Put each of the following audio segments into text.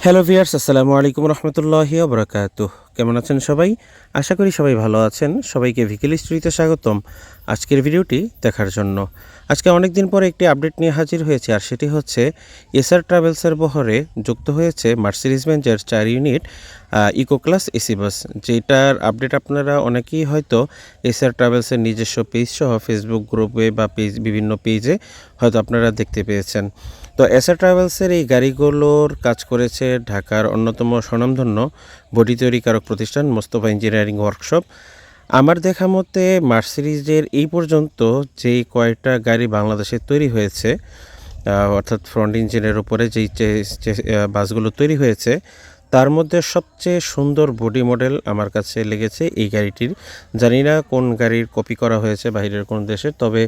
Hello viewers আসসালামু আলাইকুম রহমতুল্লাহি বরকাত কেমন আছেন সবাই? আশা করি সবাই ভালো আছেন। সবাইকে ভিকেল স্টুডিওতে স্বাগতম। আজকের ভিডিওটি দেখার জন্য। আজকে অনেক দিন পরে একটি আপডেট নিয়ে হাজির হয়েছে, আর সেটি হচ্ছে এসআর ট্রাভেলসের বহরে যুক্ত হয়েছে মার্সিডিজ বেঞ্জের চার unit eco class AC bus যেটার আপডেট আপনারা অনেকেই হয়তো এসআর ট্রাভেলসের নিজস্ব পেজ সহ ফেসবুক গ্রুপে বা পেজ বিভিন্ন পেজে হয়তো আপনারা দেখতে পেয়েছেন। তো এসআর ট্রাভেলসের এই গাড়িগুলোর কাজ করেছে ঢাকার অন্যতম স্বনামধন্য বডি তৈরিকারক প্রতিষ্ঠান মোস্তফা ইঞ্জিনিয়ারিং ওয়ার্কশপ। আমার দেখা মতে মার্সিডিজের এই পর্যন্ত যেই কয়েকটা গাড়ি বাংলাদেশে তৈরি হয়েছে অর্থাৎ ফ্রন্ট ইঞ্জিনের উপরে যেই বাসগুলো তৈরি হয়েছে, তার মধ্যে সবচেয়ে সুন্দর বডি মডেল আমার কাছে লেগেছে এই গাড়িটির। জানি না কোন গাড়ির কপি করা হয়েছে বাইরের কোন দেশে, তবে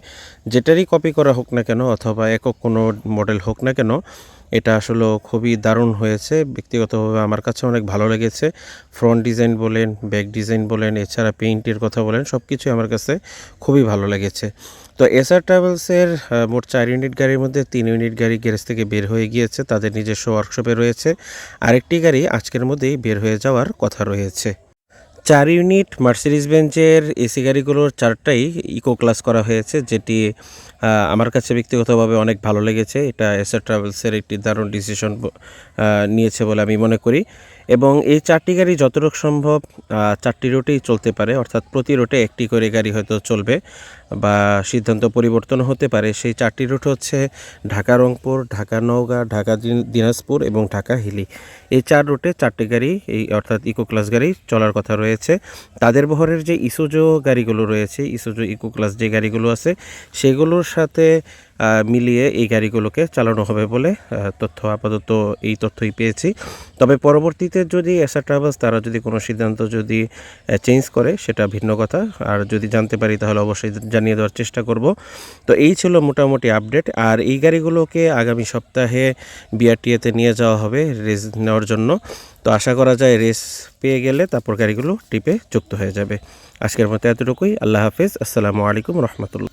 যেটারই কপি করা হোক না কেন অথবা একক কোনো মডেল হোক না কেন এটা আসলে খুবই দারুণ হয়েছে। ব্যক্তিগতভাবে আমার কাছে অনেক ভালো লেগেছে। ফ্রন্ট ডিজাইন বলেন ব্যাক ডিজাইন বলেন, এছাড়া পেইন্টের কথা বলেন সব কিছুই আমার কাছে খুবই ভালো লেগেছে। তো এসআর ট্রাভেলসের মোট চার ইউনিট গাড়ির মধ্যে তিন ইউনিট গাড়ি গ্যারেজ থেকে বের হয়ে গিয়েছে। তাদের নিজস্ব ওয়ার্কশপে রয়েছে। আরেকটি গাড়ি আজকের মধ্যেই বের হয়ে যাওয়ার কথা রয়েছে। চার ইউনিট মার্সিডিজ বেঞ্চের এসি গাড়িগুলোর চারটাই ইকো ক্লাস করা হয়েছে, যেটি আমার কাছে ব্যক্তিগতভাবে অনেক ভালো লেগেছে। এটা এসআর ট্রাভেলসের একটি দারুণ ডিসিশন নিয়েছে বলে আমি মনে করি। এবং এই চারটি গাড়ি যতটুকু সম্ভব চারটি রুটেই চলতে পারে, অর্থাৎ প্রতি রুটে একটি করে গাড়ি হয়তো চলবে বা সিদ্ধান্ত পরিবর্তন হতে পারে। সেই চারটি রুট হচ্ছে ঢাকা রংপুর, ঢাকা নওগাঁ, ঢাকা দিনাজপুর এবং ঢাকা হিলি। এই চার রুটে চারটি গাড়ি, এই অর্থাৎ ইকো ক্লাস গাড়ি চলার কথা রয়েছে তাদের বহরের যে ইসোজো গাড়িগুলো রয়েছে ইসোজো ইকো ক্লাস যে গাড়িগুলো আছে সেগুলোর সাথে মিলিয়ে এই গাড়িগুলোকে চালানো হবে বলে তথ্য, আপাতত এই তথ্যই পেয়েছি। তবে পরবর্তীতে যদি এসা ট্রাভেলস তারা যদি কোনো সিদ্ধান্ত যদি চেঞ্জ করে, সেটা ভিন্ন কথা। আর যদি জানতে পারি, তাহলে অবশ্যই জানিয়ে দেওয়ার চেষ্টা করব। তো এই ছিল মোটামুটি আপডেট। আর এই গাড়িগুলোকে আগামী সপ্তাহে বিআরটিএতে নিয়ে যাওয়া হবে, রেস নেওয়ার জন্য। তো আশা করা যায়, রেস পেয়ে গেলে তারপর গাড়িগুলো টিপে যুক্ত হয়ে যাবে। আজকের মতো এতটুকুই। আল্লাহ হাফেজ। আসসালামু আলাইকুম রহমতুল্লাহ।